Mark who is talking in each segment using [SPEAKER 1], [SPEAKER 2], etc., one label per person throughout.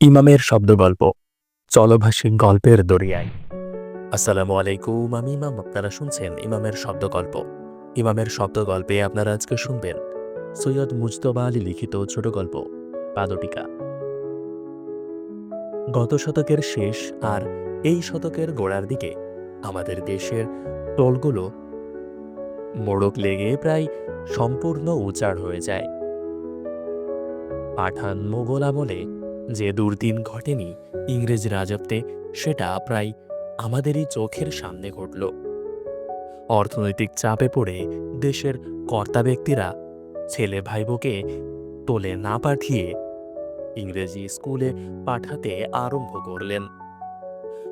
[SPEAKER 1] ইমামের শব্দগল্প, চলভাষী গল্পের দরিয়ায়। আসসালামু আলাইকুম, আমি ইমাম। আপনারা শুনছেন ইমামের শব্দগল্প। ইমামের শব্দগল্পে আপনারা আজকে শুনবেন সৈয়দ মুজতবা আলী লিখিত ছোট গল্প, পাদটিকা। গত শতকের শেষ আর এই শতকের গোড়ার দিকে আমাদের দেশের টোলগুলো মোড়ক লেগে প্রায় সম্পূর্ণ উচাড় হয়ে যায়। পাঠান মোগল আমলে যে দুর্দিন ঘটেনি ইংরেজ রাজত্বে, সেটা প্রায় আমাদেরই চোখের সামনে ঘটল। অর্থনৈতিক চাপে পড়ে দেশের কর্তা ব্যক্তিরা ছেলে ভাইবোকে তোলে না পাঠিয়ে ইংরেজি স্কুলে পাঠাতে আরম্ভ করলেন।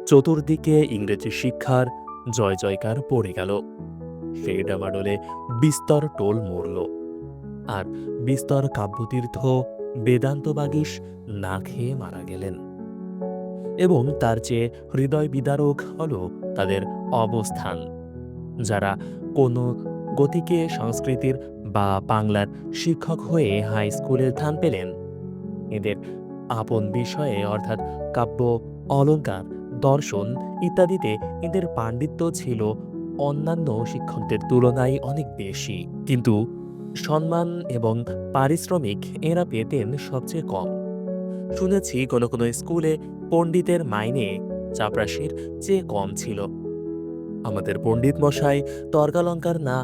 [SPEAKER 1] চতুর্দিকে ইংরেজি শিক্ষার জয় জয়কার পড়ে গেল। সেই ডামাডোলে বিস্তর টোল মরল। আর বিস্তর কাব্যতীর্থ বেদান্ত বাগীশ না খেয়ে মারা গেলেন। এবং তার চেয়ে হৃদয় বিদারক হল তাদের অবস্থান, যারা কোনো গতিকে সংস্কৃতির বা বাংলার শিক্ষক হয়ে হাই স্কুলের থান পেলেন। এদের আপন বিষয়ে, অর্থাৎ কাব্য, অলঙ্কার, দর্শন ইত্যাদিতে এদের পাণ্ডিত্য ছিল অন্যান্য শিক্ষকদের তুলনায় অনেক বেশি। কিন্তু সম্মান এবং পারিশ্রমিক এরা পেতেন সবচেয়ে কম। শুনেছি কোনো কোনো স্কুলে পণ্ডিতের মাইনে চাপরাশির চেয়ে কম ছিল। আমাদের পণ্ডিত মশাই তর্কালঙ্কার না,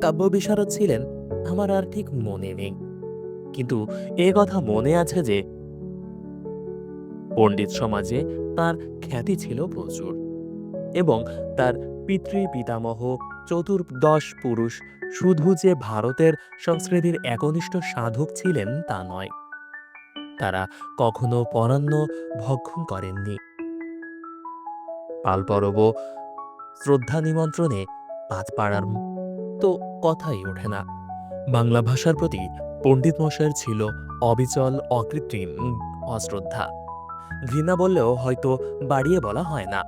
[SPEAKER 1] কাব্য বিশারদ ছিলেন, আমার আর ঠিক মনে নেই। কিন্তু এ কথা মনে আছে যে, পণ্ডিত সমাজে তার খ্যাতি ছিল প্রচুর এবং তার পিতৃ পিতামহ চতুর্দশ পুরুষ শুধু যে ভারতের সংস্কৃতির একনিষ্ঠ সাধক ছিলেন তা নয়, তারা কখনো পরান্ন ভক্ষণ করেননি। পালপরব শ্রদ্ধা নিমন্ত্রণে পাত পাড়ার তো কথাই ওঠে না। বাংলা ভাষার প্রতি পণ্ডিত মশাইয়ের ছিল অবিচল, অকৃত্রিম অশ্রদ্ধা। ঘৃণা বললেও হয়তো বাড়িয়ে বলা হয় না।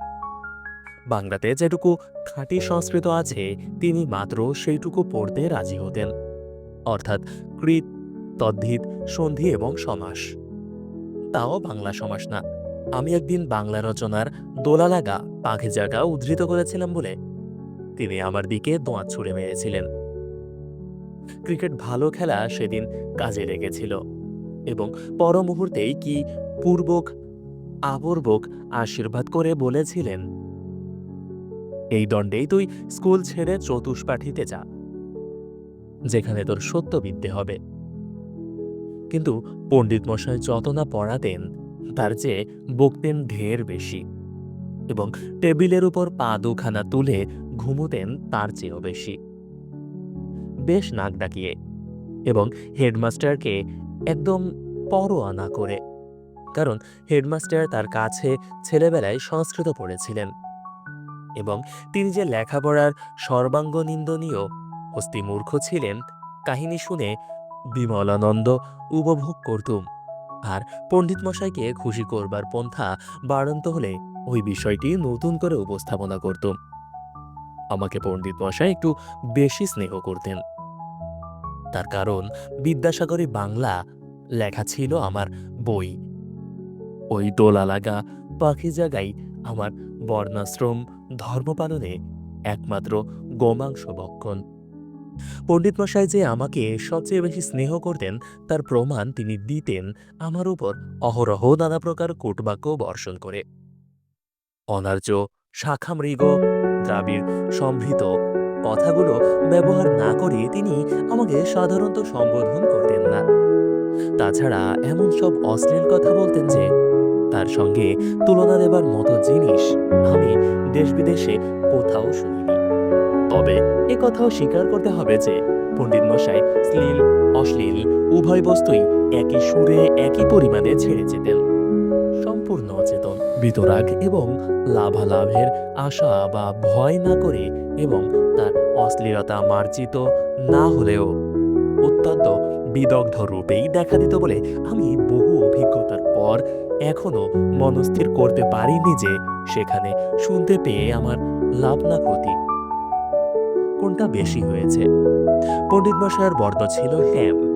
[SPEAKER 1] বাংলাতে যেটুকু খাঁটি সংস্কৃত আছে, তিনি মাত্র সেইটুকু পড়তে রাজি হতেন। অর্থাৎ কৃত, তদ্ধিত, সন্ধি এবং সমাস। তাও বাংলা সমাস না। আমি একদিন বাংলা রচনার দোলা লাগা পাখি জায়গা উদ্ধৃত করেছিলাম বলে তিনি আমার দিকে দোঁয়াত ছুড়ে মেরেছিলেন। ক্রিকেট ভালো খেলা সেদিন কাজে লেগেছিল এবং পর মুহূর্তেই কি পূর্বক, আবর্বক আশীর্বাদ করে বলেছিলেন এই দণ্ডেই তুই স্কুল ছেড়ে চতুষ্পাঠিতে যা, যেখানে তোর সত্যবিদ্যে হবে। কিন্তু পণ্ডিত মশাই যত না পড়াতেন, তার চেয়ে বকতেন ঢের বেশি এবং টেবিলের উপর পা দুখানা তুলে ঘুমোতেন তার চেয়েও বেশি। বেশ নাক ডাকিয়ে এবং হেডমাস্টারকে একদম পরোয়া না করে, কারণ হেডমাস্টার তার কাছে ছেলেবেলায় সংস্কৃত পড়েছিলেন। এবং তিনি যে লেখাপড়ার সর্বাঙ্গ নিন্দনীয় হস্তিমূর্খ ছিলেন, কাহিনী শুনে বিমলানন্দ উপভোগ করতুম। আর পণ্ডিত মশাইকে খুশি করবার পন্থা বাড়ন্ত হলে ওই বিষয়টি নতুন করে উপস্থাপনা করতুম। আমাকে পণ্ডিত মশাই একটু বেশি স্নেহ করতেন। তার কারণ, বিদ্যাসাগরী বাংলা লেখা ছিল আমার বই। ওই দোলা লাগা পাখি জায়গায় আমার বর্ণাশ্রম ধর্ম পালনে একমাত্র গোমাংস বক্ষণ। পণ্ডিত মশাই যে আমাকে সবচেয়ে বেশি স্নেহ করতেন, তার প্রমাণ তিনি দিতেন আমার উপর অহরহ নানা প্রকার কূটবাক্য বর্ষণ করে। অনার্য, শাখামৃগ, দ্রাবিড় সম্ভৃত কথাগুলো ব্যবহার না করে তিনি আমাকে সাধারণত সম্বোধন করতেন না। তাছাড়া এমন সব অশ্লীল কথা বলতেন যে তার সঙ্গে তুলনা দেবার মতো জিনিস আমি দেশ বিদেশে কোথাও শুনিনি। তবে এ কথাও স্বীকার করতে হবে যে পণ্ডিত মশাই শ্লীল, অশ্লীল, উভয় বস্তুই একই সুরে একই পরিমাণে ছেড়ে যেতেন। সম্পূর্ণ অচেতন, বিতরাগ এবং লাভালাভের আশা বা ভয় না করে এবং তার অশ্লীলতা মার্জিত না হলেও অত্যন্ত বিদগ্ধ রূপেই দেখা দিত বলে আমি বহু অভিজ্ঞতার পর এখনও মনস্থির করতে পারিনি যে সেখানে শুনতে পেয়ে আমার লাভ না ক্ষতি। কোনটা বেশি হয়েছে? পণ্ডিত মশাইয়ের বর্ণ ছিল হ্যাম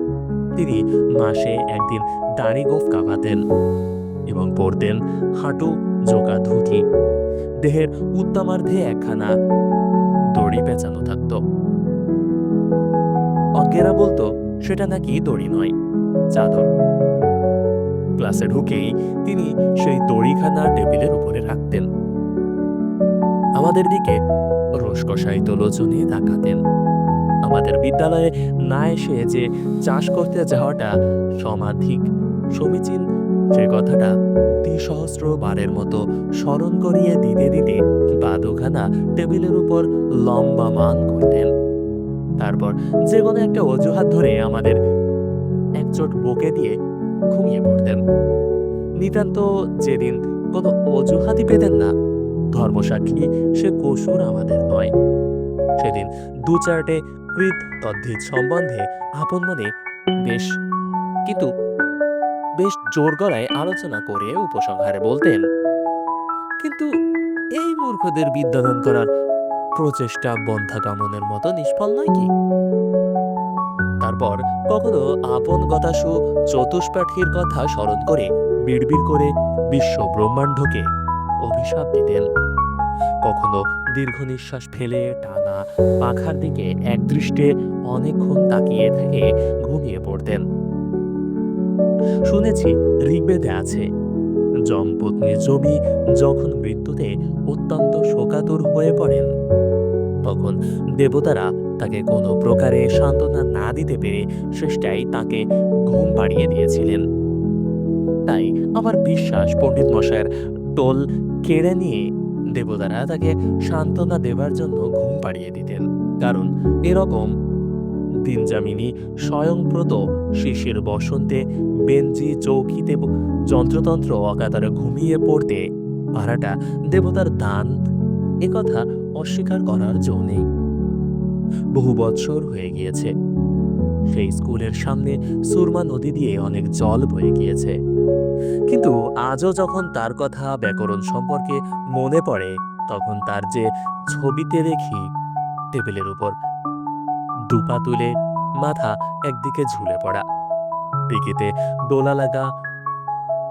[SPEAKER 1] তিনি মাসে একদিন দাড়ি গোফ কাঁপাতেন এবং পরতেন হাঁটু জোকা ধুতি। দেহের উত্তমার্ধে একখানা দড়ি পেঁচানো থাকত। অজ্ঞেরা বলতো, সেটা নাকি দড়ি নয়, চাদর। ক্লাসে ঢুকেই তিনি সেই দড়িখানা টেবিলের উপরে রাখতেন। আমাদের দিকে রসকসায়িত লোচনে তাকাতেন। আমাদের বিদ্যালয়ে না এসে যে চাষ করতে যাওয়াটা সমাধিক সমীচীন, সে কথাটা দ্বিসহস্র বারের মতো স্মরণ করিয়ে দিতে দিতে বাদুখানা টেবিলের উপর লম্বা মান করতেন। তারপর যে কোনো একটা অজুহাত ধরে আমাদের একচোট বকে দিয়ে ঘুমিয়ে পড়তেন। নিতান্ত যেদিন কোনো অজুহাতই পেতেন না, ধর্মসাক্ষী সে কসুর আমাদের নয়। সেদিন দু চারটে কৃত তদ্ধিত সম্বন্ধে আপন মনে বেশ, কিন্তু বেশ জোর গলায় আলোচনা করে উপসংহারে বলতেন, কিন্তু এই মূর্খদের বিদ্যাদান করার প্রচেষ্টা বন্ধা কামনের মতো নিষ্ফল নয় কি? তারপর কখনো আপন গতাসু চতুষ্পাঠীর কথা স্মরণ করে বিড়বিড় করে বিশ্ব ব্রহ্মাণ্ডকে অভিশাপ দিতেন। কখনো দীর্ঘ নিঃশ্বাস ফেলে টানা পাখার দিকে একদৃষ্টে অনেকক্ষণ তাকিয়ে থেকে ঘুমিয়ে পড়তেন। শুনেছি ঋগ্বেদে আছে জমপত্নীর জমি যখন মৃত্যুতে অত্যন্ত শোকাতুর হয়ে পড়েন, তখন দেবতারা তাকে কোনো প্রকারে সান্ত্বনা না দিতে পেরে শেষটাই তাকে ঘুম পাড়িয়ে দিয়েছিলেন। তাই আমার বিশ্বাস, পণ্ডিত মশাইয়ের টোল কেড়ে নিয়ে দেবতারা তাকে সান্ত্বনা দেবার জন্য ঘুম পাড়িয়ে দিতেন। কারণ এরকম দিনজামিনী স্বয়ংপ্রত শিশির বসন্তে বেঞ্জি চৌকিতে যন্ত্রতন্ত্র অকাতারে ঘুমিয়ে পড়তে পারাটা দেবতার দান। একথা অস্বীকার করার জো নেই। বহু বৎসর হয়ে গিয়েছে। সেই স্কুলের সামনে সুরমা নদী দিয়ে অনেক জল বয়ে গিয়েছে। কিন্তু আজও যখন তার কথা ব্যাকরণ সম্পর্কে মনে পড়ে, তখন তার যে ছবিতে দেখি, টেবিলের উপর দুপা তুলে মাথা একদিকে ঝুলে পড়া। দিকেতে দোলা লাগা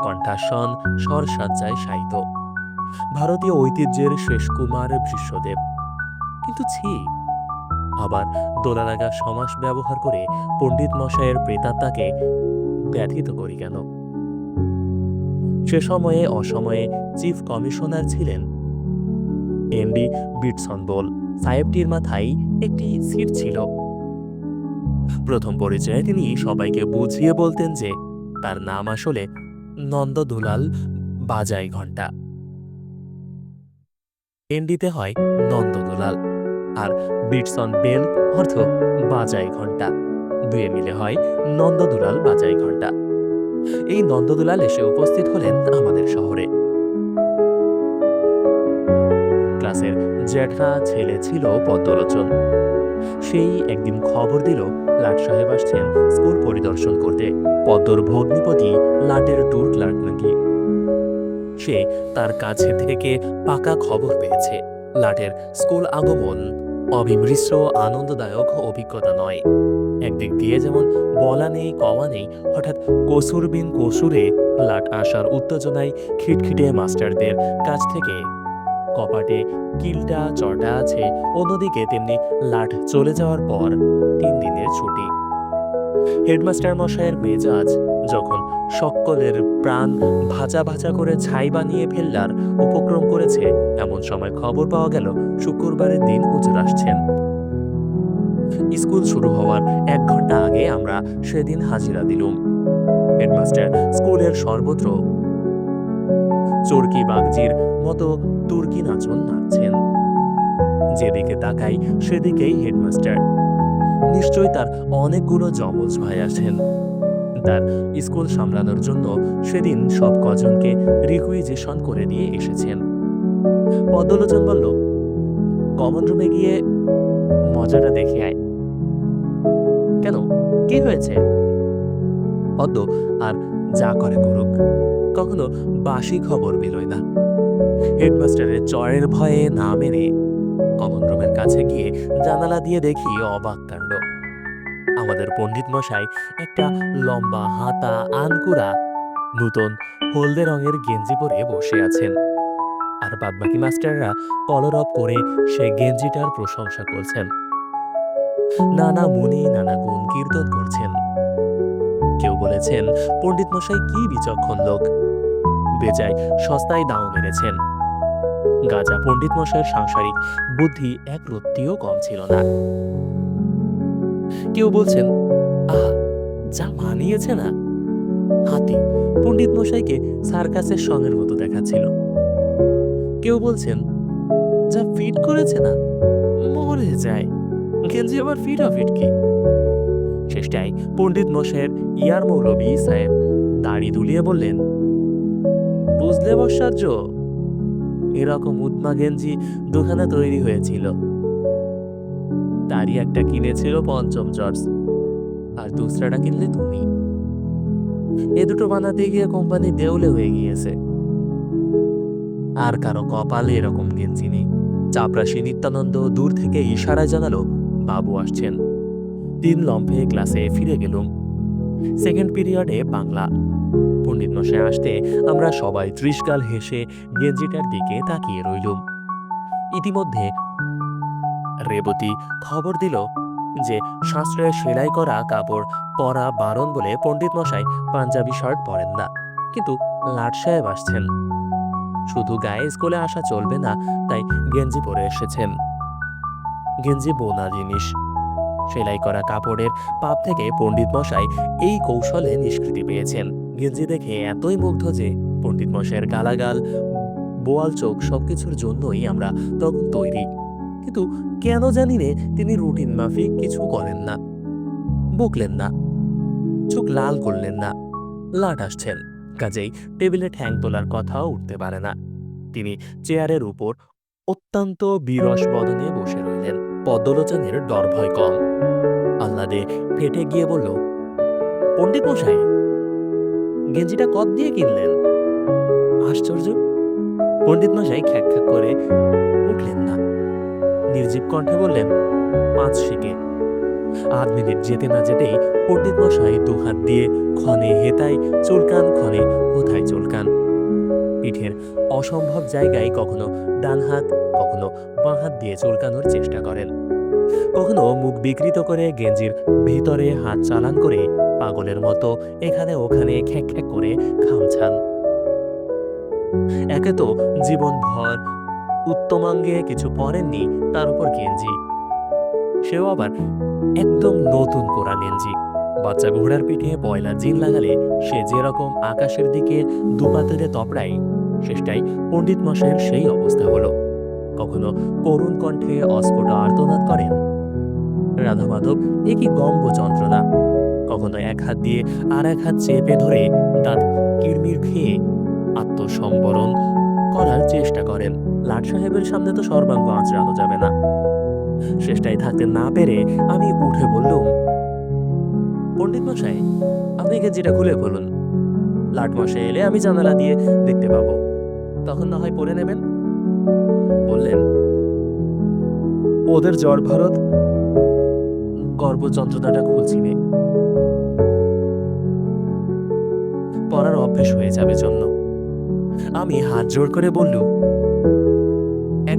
[SPEAKER 1] কণ্ঠাসন, স্বরসাজ্জায় শায়িত। ভারতীয় ঐতিহ্যের শেষ কুমার ভৃষ্যদেব। কিন্তু ছি আবার দোলা লাগা সমাস ব্যবহার করে পণ্ডিত মশায়ের প্রেতাত্মাকে ব্যথিত করি কেন? সে সময়ে অসময়ে চিফ কমিশনার ছিলেন এমডি বিটসন বোল। সাহেবটির মাথায় একটি সিট ছিল। প্রথম পরিচয়ে তিনি সবাইকে বুঝিয়ে বলতেন যে তার নাম আসলে নন্দ দুলাল বাজাই ঘণ্টা এনডিতে হয় নন্দ দুলাল আর বিটসন বেল অর্থ বাজাই ঘণ্টা। দুয়ে মিলে হয় নন্দ দুলাল বাজাই ঘণ্টা। এই নন্দদুলাল এসে উপস্থিত হলেন আমাদের শহরে। ক্লাসের জ্যাঠা ছেলে ছিল পদ্মলোচন। সেই একদিন খবর দিল, লাট সাহেব আসছেন স্কুল পরিদর্শন করতে। পদ্মর ভগ্নিপতি লাটের ট্যুর ক্লার্ক নাকি। সে তার কাছে থেকে পাকা খবর পেয়েছে। লাটের স্কুল আগমন অবিমৃশ্র আনন্দদায়ক অভিজ্ঞতা নয়। একদিক দিয়ে যেমন বলা নেই, কওয়া নেই, হঠাৎ কসুর বিন কসুরে লাট আসার উত্তেজনায় খিটখিটে মাস্টারদের কাছ থেকে কপাটে কিলটা, চটা আছে, অন্যদিকে তেমনি লাট চলে যাওয়ার পর তিন দিনের ছুটি। হেডমাস্টার মশাইয়ের মেজাজ যখন সকলের প্রাণ ভাজা ভাজা করে ছাই বানিয়ে ফেললার উপক্রম করেছে। এমন সময় খবর পাওয়া গেল, শুক্রবারের দিন হুজুর আসছেন। স্কুল শুরু হওয়ার এক ঘণ্টা আগে আমরা সেদিন হাজিরা দিলুম। হেডমাস্টার, স্কুলের সর্বত্র। চরকি বাগজির মতো তুর্কি নাচন নাচছেন। যেদিকে তাকাই, সেদিকেই হেডমাস্টার। নিশ্চয়ই তার অনেকগুলো যমজ ভাই আছেন। তার স্কুল সামলানোর জন্য সেদিন সব কজনকে রিকুইজেশন করে দিয়ে এসেছেন। পদ্মলোচন বলল, কমন রুমে গিয়ে মজাটা দেখে আয়। কেন? কি হয়েছে? পদ্ম, আর যা করে করুক, কখনো বাসি খবর বেরোয় না। হেডমাস্টারের চরের ভয়ে না মেরে কমন রুমের কাছে গিয়ে জানালা দিয়ে দেখি অবাক কাণ্ড। আমাদের পণ্ডিত মশাই একটা লম্বা হাতা আনকুরা নূতন হলদে রঙের গেঞ্জি পরে বসে আছেন। আর বাদবাকি মাস্টাররা কলরব করে সে গেঞ্জিটার প্রশংসা করছেন। নানা মুনি, নানা গুণ কীর্তন করছেন। কেউ বলেছেন পণ্ডিত মশাই কি বিচক্ষণ লোক। বেজায় সস্তায় দাও মেরেছেন। গাজা পণ্ডিত মশাইয়ের সাংসারিক বুদ্ধি এক রত্তিও কম ছিল না। কেউ বলছেন, আহ, যা মানিয়েছে না? হাতি পণ্ডিত মশাইকে সার্কাসের সঙ্গের মতো দেখাচ্ছিল। কেউ বলছেন, যা ফিট করেছে না, মরে যায়। গেঞ্জি আবার ফিট ফিট কি? শেষটায় পণ্ডিত মশাইয়ের ইয়ার মৌলবী সাহেব দাড়ি দুলিয়ে বললেন, বুঝলে বসার্য এরকম উদ্মা গেঞ্জি দোকানে তৈরি হয়েছিল। তারই একটা কিনেছিল পঞ্চম জর্জ। আর দুসরাটা কিনলে তুমি। এ দুটো বানাতে গিয়ে কোম্পানি দেউলে হয়ে গিয়েছে। আর কারও কপালে এরকম গেঞ্জি নেই। চাপরাশি নিত্যানন্দ দূর থেকে ইশারায় জানালো, বাবু আসছেন। তিন লম্ফে ক্লাসে ফিরে গেলুম। সেকেন্ড পিরিয়ডে বাংলা। পণ্ডিত মশাই আসতে আমরা সবাই ত্রিশকাল হেসে গেঞ্জিটার দিকে তাকিয়ে রইলুম। ইতিমধ্যে রেবতী খবর দিল যে শাস্ত্রে সেলাই করা কাপড় পরা বারণ বলে পণ্ডিত মশাই পাঞ্জাবি শার্ট পরেন না, কিন্তু লাট সাহেব আসছেন। শুধু গায়ে স্কুলে আসা চলবে না, তাই গেঞ্জি পরে এসেছেন। গেঞ্জি বোনা জিনিস। সেলাই করা কাপড়ের পাপ থেকে পণ্ডিত মশাই এই কৌশলে নিষ্কৃতি পেয়েছেন। গেঞ্জি দেখে এতই মুগ্ধ যে পণ্ডিত মশাইয়ের গালাগাল, বোয়াল চোখ সবকিছুর জন্যই আমরা তখন তৈরি। কিন্তু কেন জানি নে তিনি রুটিন মাফিক কিছু করেন না। বকলেন না। চোখ লাল করলেন না। লাট আসছেন। কাজেই টেবিলে ঠ্যাং তোলার কথাও উঠতে পারে না। তিনি চেয়ারের উপর অত্যন্ত বিরস বদনে বসে রইলেন। পদ্মলোচনের ডর ভয় কম। আহ্লাদে ফেটে গিয়ে বলল, পণ্ডিত মশাই, গেঞ্জিটা কত দিয়ে কিনলেন? আশ্চর্য! পণ্ডিত মশাই খ্যাক খ্যাক করে উঠলেন না। নির্জীব কণ্ঠে বললেন, পাঁচ শিকে আধ মিনিট যেতে না যেতেই পণ্ডিত মশাই দু হাত দিয়ে ক্ষণে হেতায় চুলকান, ক্ষণে হোথায় চুলকান। পিঠের অসম্ভব জায়গায় কখনো ডান হাত, কখনো বাঁ হাত দিয়ে চুলকানোর চেষ্টা করেন। কখনো মুখ বিকৃত করে গেঞ্জির ভিতরে হাত চালান করে পাগলের মতো এখানে ওখানে খ্যাক খ্যাক করে খামছান। একে তো জীবনভর উত্তমাঙ্গে কিছু পরেননি তার উপর গেঞ্জি। সেও আবার একদম নতুন কোরা গেঞ্জি। বাচ্চা ঘোড়ার পিঠে পয়লা জিন লাগালে সে যেরকম আকাশের দিকে দুপাতরে তপড়ায়, শেষটাই পণ্ডিত মশাইয়ের সেই অবস্থা হলো। কখনো করুণ কণ্ঠে অস্ফুট আর্তনাদ করেন। রাধা মাধব একই গম্ব যন্ত্রণা। কখনো এক হাত দিয়ে আর এক হাত চেপে ধরে দাঁত কিরমির খেয়ে আত্মসম্বরণ করার চেষ্টা করেন। লাট সাহেবের সামনে তো সর্বাঙ্গ আঁচড়ানো যাবে না। শেষটায় থাকতে না পেরে আমি উঠে বললুম, পণ্ডিত মশাই, আপনি গেঞ্জিটা খুলে বলুন। লাট মশাই এলে আমি জানালা দিয়ে দেখতে পাবো। তখন না হয় পরে নেবেন? বললেন, ওদের জ্বর ভারত গর্ভ যন্ত্রণাটা খুলছি পড়ার অভ্যেস হয়ে যাবে জন্য। আমি হাত জোড় করে বললুম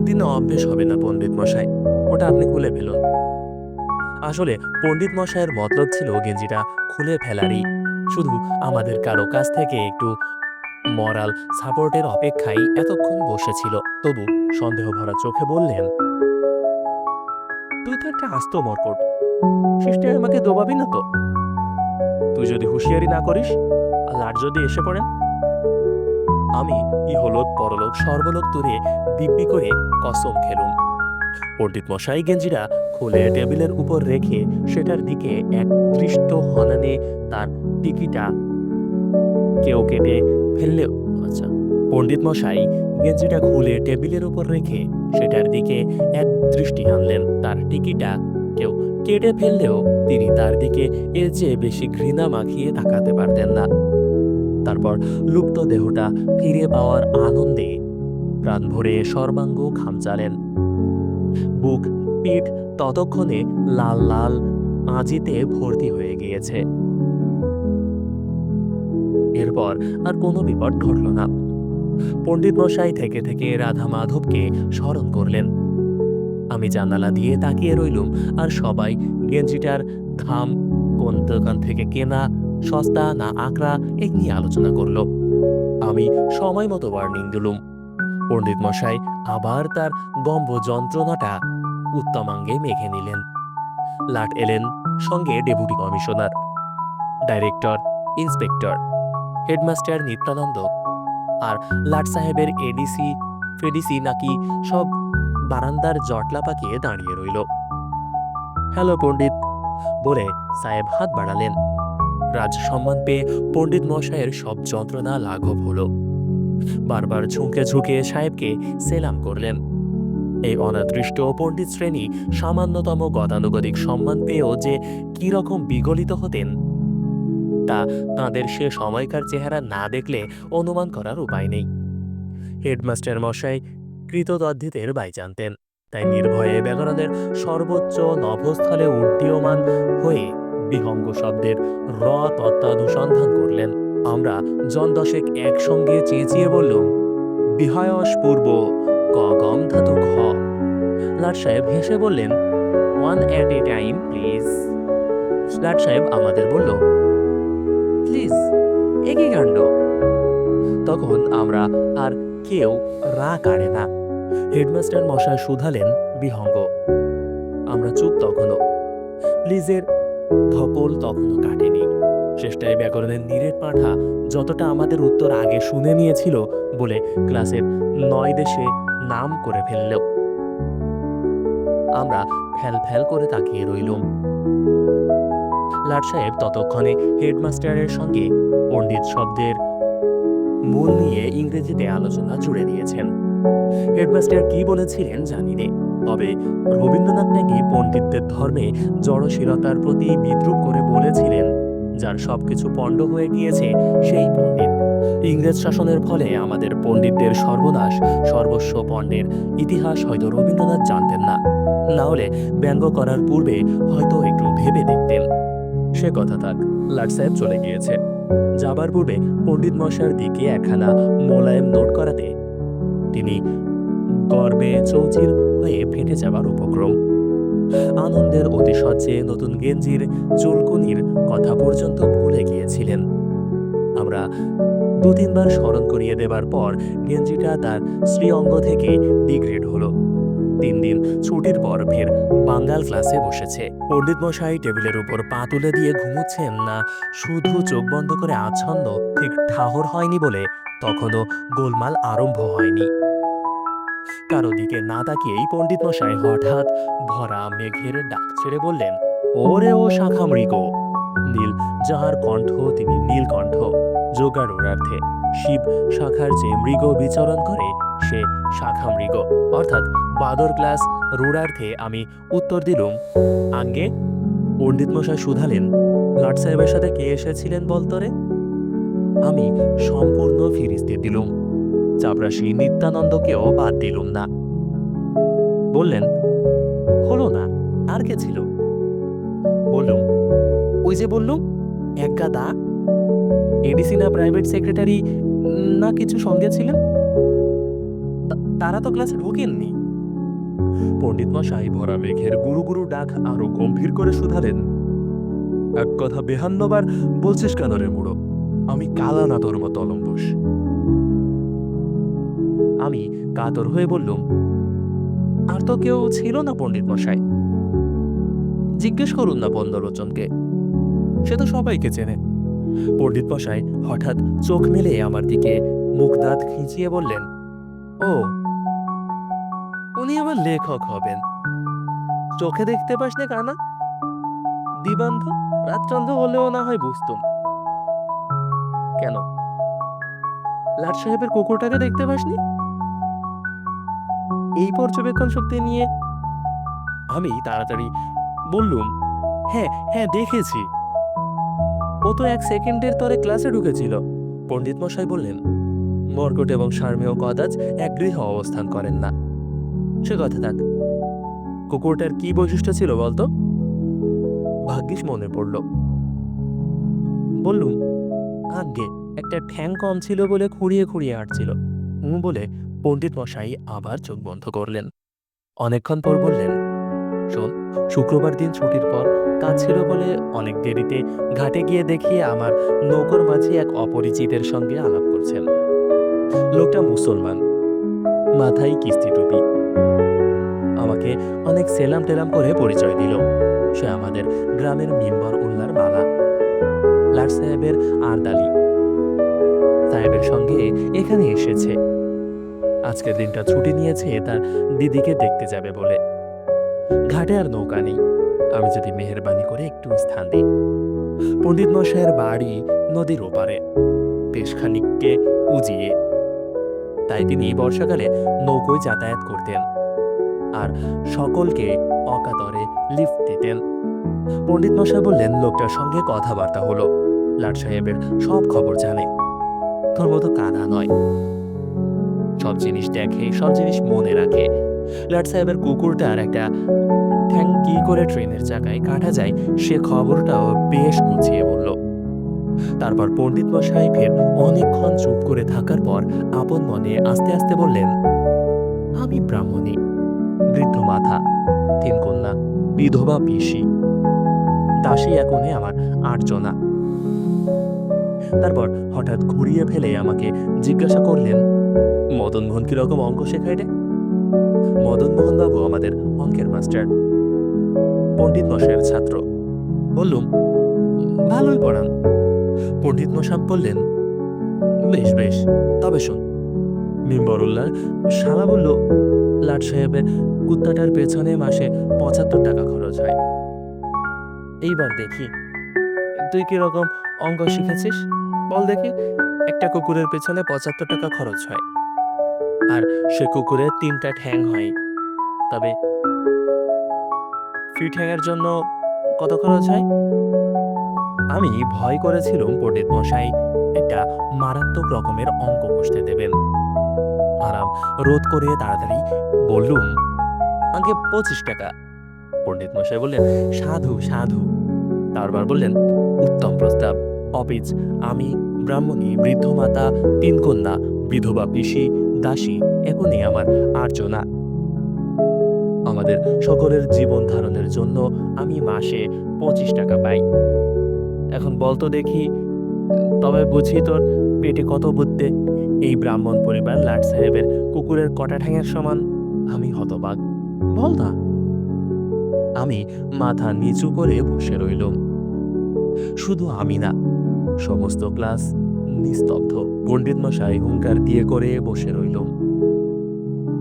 [SPEAKER 1] একদিনও অভ্যেস হবে না পণ্ডিত মশাই। ওটা আপনি খুলে ফেলুন। আসলে পণ্ডিত মশাইয়ের মতলব ছিল গেঞ্জিটা খুলে ফেলারই। শুধু আমাদের কারও কাছ থেকে একটু মরাল সাপোর্টের অপেক্ষায় এতক্ষণ বসেছিল। তবু সন্দেহ ভরা চোখে বললেন, তুই তো একটা আস্ত মরকট। শেষটায় আমাকে দোবাবি না তো? তুই যদি হুঁশিয়ারি না করিস আর যদি এসে পড়েন আমি ইহলোক, পরলোক, সর্বলোক তুরে দিব্যি করে কসম খেলুম। পণ্ডিত মশাই গেঞ্জিটা খুলে টেবিলের উপর রেখে সেটার দিকে এক দৃষ্ট হনানে তার টিকিটা কেউ কেটে ফেললে আচ্ছা পণ্ডিত মশাই গেঞ্জিটা খুলে টেবিলের উপর রেখে সেটার দিকে এক দৃষ্টি আনলেন। তার টিকিটা কেউ কেটে ফেললেও তিনি তার দিকে এর চেয়ে বেশি ঘৃণা মাখিয়ে তাকাতে পারতেন না। তারপর লুপ্ত দেহটা ফিরে পাওয়ার আনন্দে প্রাণ ভরে সর্বাঙ্গ খামচালেন বুক, পিঠ ততক্ষণে লাল লাল আঁজিতে ভর্তি হয়ে গিয়েছে। এরপর আর কোনো বিপদ ঘটল না। পণ্ডিত মশাই থেকে থেকে রাধা মাধবকে স্মরণ করলেন। আমি জানালা দিয়ে তাকিয়ে রইলুম আর সবাই গেঞ্জিটার দাম কোন দোকান থেকে কেনা সস্তা না আকড়া এই নিয়ে আলোচনা করল। আমি সময় মতো ওয়ার্নিং দিলুম। পণ্ডিত মশাই আবার তার গম্ব যন্ত্রণাটা উত্তমাঙ্গে মেখে নিলেন। লাট এলেন সঙ্গে deputy commissioner, director, inspector, headmaster Nityananda আর লাট সাহেবের এডিসি ফেডিসি নাকি সব বারান্দার জটলা পাকিয়ে দাঁড়িয়ে রইল। হ্যালো পণ্ডিত, বলে সাহেব হাত বাড়ালেন। রাজ সম্মান পেয়ে পণ্ডিত মশাইয়ের সব যন্ত্রণা লাঘব হলো। বারবার ঝুঁকে ঝুঁকে সাহেবকে সেলাম করলেন। এই অনাদৃষ্ট পণ্ডিত শ্রেণি সামান্যতম গতানুগতিক সম্মান পেয়েও যে কি রকম বিগলিত হতেন, তা তাঁদের সে সময়কার চেহারা না দেখলে অনুমান করার উপায় নেই। হেডমাস্টার মশাই কৃতদদ্ধিতের বাই জানতেন, তাই নির্ভয়ে ব্যাকরণের সর্বোচ্চ নভস্থলে উড্ডীয়মান হয়ে বিহঙ্গ শব্দের র তত্ত্বানুসন্ধান করলেন। আমরা জন দশেক একসঙ্গে চেঁচিয়ে বললুম, বিহায়স পূর্ব, ক গম ধাতু খ লাট সাহেব হেসে বললেন one at a time please লাট সাহেব আমাদের বলল প্লিজ একই কাণ্ড? তখন আমরা আর কেউ রা কাড়ে না। হেডমাস্টার মশায় শুধালেন বিহঙ্গ। আমরা চুপ তখনও। প্লিজের ধকল তখনও কাটেনি। শেষটায় ব্যাকরণের নীরের পাঠা যতটা আমাদের উত্তর আগে শুনে নিয়েছিল বলে ক্লাসের নয় দেশে নাম করে ফেললেও। আমরা ফ্যাল ফ্যাল করে তাকিয়ে রইলুম। লাট সাহেব ততক্ষণে হেডমাস্টারের সঙ্গে পণ্ডিত শব্দের মূল নিয়ে ইংরেজিতে আলোচনা জুড়ে দিয়েছেন। হেডমাস্টার কি বলেছিলেন জানি নে। তবে রবীন্দ্রনাথ নাকি পণ্ডিতদের ধর্মে জড়শীলতার প্রতি বিদ্রুপ করে বলেছিলেন, যার সবকিছু পণ্ড হয়ে গিয়েছে সেই পণ্ডিত। ইংরেজ শাসনের ফলে আমাদের পণ্ডিতদের সর্বনাশ, সর্বস্ব পণ্যের ইতিহাস হয়তো রবীন্দ্রনাথ জানতেন না। না হলে ব্যঙ্গ করার পূর্বে হয়তো একটু ভেবে দেখতেন। সে কথা থাক, লাট সাহেব চলে গিয়েছে। যাবার পূর্বে পণ্ডিত মশার দিকে একখানা মোলায়েম নোট করাতে, তিনি গর্বে চৌচির হয়ে ফেটে যাবার উপক্রম। আনন্দের অতিশয্যে নতুন গেঞ্জির, চুলকুনির কথা পর্যন্ত ভুলে গিয়েছিলেন। আমরা দু তিনবার স্মরণ করিয়ে দেবার পর গেঞ্জিটা তার শ্রীঅঙ্গ থেকে ডিগ্রেড হলো। তিন দিন ছুটির পর ফের বাঙ্গাল ক্লাসে বসেছে। পণ্ডিত মশাই টেবিলের উপর পা তুলে দিয়ে ঘুমোচ্ছেন না, শুধু চোখ বন্ধ করে আচ্ছন্ন, ঠিক ঠাহর হয়নি বলে তখনও গোলমাল আরম্ভ হয়নি। কারও দিকে না তাকিয়েই পণ্ডিত মশাই হঠাৎ ভরা মেঘের ডাক ছেড়ে বললেন, ওরে ও শাখা মৃগ নীল, যাহার কণ্ঠ তিনি নীলকণ্ঠ যোগারোরার্থে শিব শাখার যে মৃগ বিচরণ করে, সে শাখা মৃগ অর্থাৎ বাদর ক্লাস রোড়ার্থে আমি উত্তর দিলুম আঙ্গে পণ্ডিত মশাই শুধালেন। লাট সাহেবের সাথে কে এসেছিলেন বলতরে আমি সম্পূর্ণ ফিরিস্তে দিলুম। চাপরাশি নিত্যানন্দকেও বাদ দিলুম না। বললেন, হলো না, আর কে ছিল? বললুম, ওই যে বললুম, এক গাদা। এডিসি না প্রাইভেট সেক্রেটারি না কিছু সঙ্গে ছিলেন? তা- তারা তো ক্লাসে ঢোকেননি। পণ্ডিত মশাই ভরা মেঘের গুরু গুরু ডাক আরও গম্ভীর করে শুধালেন। এক কথা বেহান্নবার বলছিস কেন রে মুড়ো? আমি কালা না তোর মতো অলম্বস আমি কাতর হয়ে বললুম, আর তো কেউ ছিল না পণ্ডিত মশাই। জিজ্ঞেস করুন না বন্দলোচনকে সে তো সবাইকে চেনে। পণ্ডিত মশাই হঠাৎ চোখ মেলে আমার দিকে মুখ দাঁত খিঁচিয়ে বললেন, ও, উনি আমার লেখক হবেন। চোখে দেখতে পাস না কানা। দিবান্ধ রাতচন্দ্র হলেও না হয় বুঝতুম। কেন? লাট সাহেবের কুকুরটাকে দেখতে পাসনি? এই পর্যবেক্ষণ শক্তি নিয়ে আমি তাড়াতাড়ি বললুম হ্যাঁ হ্যাঁ দেখেছি। ও তো এক সেকেন্ডের তরে ক্লাসে ঢুকেছিল। পণ্ডিত মশাই বললেন, মর্কট এবং সার্মেয় কদাচ এক গৃহ অবস্থান করেন না। সে কথা থাক। কুকুরটার কি বৈশিষ্ট্য ছিল বলতো? ভাগ্যিস মনে পড়ল। বললুম, আজ্ঞে, একটা ঠ্যাং কম ছিল বলে খুঁড়িয়ে খুঁড়িয়ে হাঁটছিল। হুঁ বলে পণ্ডিত মশাই আবার চোখ বন্ধ করলেন। অনেকক্ষণ পর বললেন, শোন, শুক্রবার দিন ছুটির পর কাজ ছিল বলে অনেক দেরিতে ঘাটে গিয়ে দেখি আমার নৌকর মাঝি এক অপরিচিতের সঙ্গে আলাপ করছেন। লোকটা মুসলমান, মাথায় কিস্তি টুপি। আমাকে অনেক সেলাম টেলাম করে পরিচয় দিল। সে আমাদের গ্রামের মেম্বার উল্লার মালা, লাট সাহেবের আরদালি। সাহেবের সঙ্গে এখানে এসেছে। আজকের দিনটা ছুটি নিয়েছে, তার দিদিকে দেখতে যাবে বলে। ঘাটে আর নৌকা নেই। আমি যদি মেহরবানি করে একটু স্থান দিই। পণ্ডিত মশাইয়ের বাড়ি নদীর ওপারে, বেশ খানিককে উজিয়ে। তাই তিনি বর্ষাকালে নৌকোয় যাতায়াত করতেন আর সকলকে অকাতরে লিফট দিতেন। পণ্ডিত মশাই বললেন, লোকটার সঙ্গে কথাবার্তা হলো। লাট সাহেবের সব খবর জানে। তোর মতো কাদা নয়। সব জিনিস দেখে, সব জিনিস মনে রাখে। লাট সাহেবের কুকুরটার একটা ঠ্যাং কি করে ট্রেনের চাকায় কাটা যায়, সে খবরটাও বেশ গুছিয়ে বলল। তারপর পণ্ডিত মশাই ফের অনেকক্ষণ চুপ করে থাকার পর আপন মনে আস্তে আস্তে বললেন, আমি ব্রাহ্মণী, বৃদ্ধ মাথা, তিন কন্যা, বিধবা পিসি। দাসী এখনে আমার আটজনা। তারপর হঠাৎ ঘুরিয়ে ফেলে আমাকে জিজ্ঞাসা করলেন মদন মোহন কীরকম অঙ্ক শেখায় রে? মদন মোহন বাবু আমাদের অঙ্কের মাস্টার। পণ্ডিত মশাইয়ের ছাত্র। বললুম, ভালোই পড়ান। পণ্ডিত মশাব বললেন, বেশ বেশ, তবে শোন। মিম্বরুল্লাহ শালা বলল, লাট সাহেবের কুত্তাটার পেছনে মাসে পঁচাত্তর টাকা খরচ হয়। এইবার দেখি, তুই কীরকম অঙ্ক শিখেছিস? বল দেখি। একটা কুকুরের পেছনে পঁচাত্তর টাকা খরচ হয়। আর সে কুকুরের তিনটা ঠ্যাং হয়। তবে ফ্রি ঠ্যাংয়ের জন্য কত খরচ হয়? আমি ভয় করেছিলাম পণ্ডিত মশাই, একটা মারাত্মক রকমের অঙ্ক কষতে দেবেন। আরাম রোধ করে তাড়াতাড়ি বললুম, আগে পঁচিশ টাকা। পণ্ডিত মশাই বললেন, সাধু সাধু। তারপর বললেন, উত্তম প্রস্তাব, অপিচ, আমি ব্রাহ্মণী, বৃদ্ধ মাতা, তিন কন্যা, বিধবা পিসি, দাসী, এখনই আমার আর্জনা আমাদের সকলের জীবন ধারণের জন্য আমি মাসে পঁচিশ টাকা পাই। এখন বলতো দেখি, তবে বুঝি তোর পেটে কত বুদ্ধে? এই ব্রাহ্মণ পরিবার লাট সাহেবের কুকুরের কটা ঠ্যাঙের সমান? আমি হতবাক। বল না। আমি মাথা নিচু করে বসে রইলুম। শুধু আমি না, সমস্ত ক্লাস নিস্তব্ধ। পণ্ডিত মশাই হুঙ্কার দিয়ে করে বসে রইলুম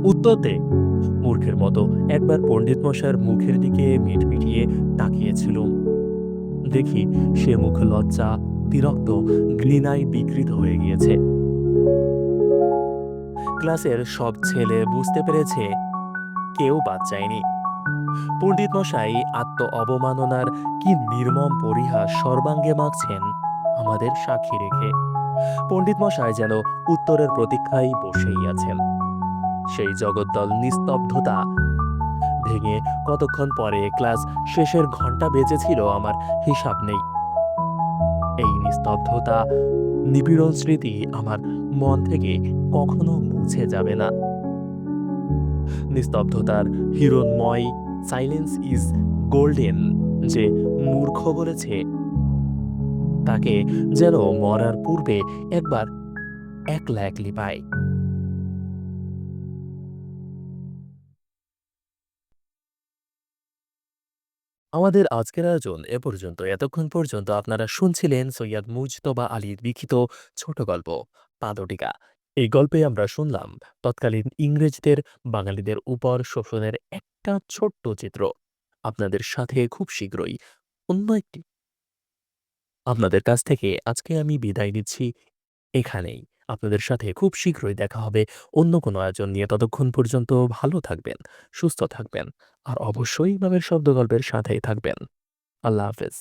[SPEAKER 1] উত্তর দে মূর্খের মতো। একবার পণ্ডিত মশাইয়ের মুখের দিকে মিট মিটিয়ে তাকিয়েছিলুম দেখি সে মুখ লজ্জা, বিরক্ত, ঘৃণায় বিকৃত হয়ে গিয়েছে। ক্লাসের সব ছেলে বুঝতে পেরেছে, কেউ বাদ যায়নি। পণ্ডিত মশাই আত্ম অবমাননার কি নির্মম পরিহাস সর্বাঙ্গে মাখছেন আমাদের সাক্ষী রেখে। পণ্ডিত মশাই যেন উত্তরের প্রতীক্ষায় বসেই আছেন। সেই জগদ্দল নিস্তব্ধতা ভেঙে কতক্ষণ পরে ক্লাস শেষের ঘণ্টা বেজেছিল আমার হিসাব নেই। এই নিস্তব্ধতা, নিপীড়ন স্মৃতি আমার মন থেকে কখনো মুছে যাবে না। নিস্তব্ধতার হিরণময় সাইলেন্স ইজ গোল্ডেন যে মূর্খ বলেছে তাকে যেন মরার পূর্বে একবার একলা একলি পায়। আমাদের আজকের আয়োজন এ পর্যন্ত। এতক্ষণ পর্যন্ত আপনারা শুনছিলেন সৈয়দ মুজতবা আলীর লিখিত ছোট গল্প, পাদটিকা। এই গল্পে আমরা শুনলাম তৎকালীন ইংরেজদের, বাঙালিদের উপর শোষণের একটা ছোট্ট চিত্র। আপনাদের সাথে খুব শীঘ্রই অন্য একটি আপনাদের কাছ থেকে আজকে আমি বিদায় নিচ্ছি এখানেই। আপনাদের সাথে খুব শীঘ্রই দেখা হবে। অন্য কোনো আয়োজন নিয়ে ততক্ষণ পর্যন্ত ভালো থাকবেন, সুস্থ থাকবেন, আর অবশ্যই ইমামের শব্দ গল্পের সাথেই থাকবেন। আল্লাহ হাফেজ।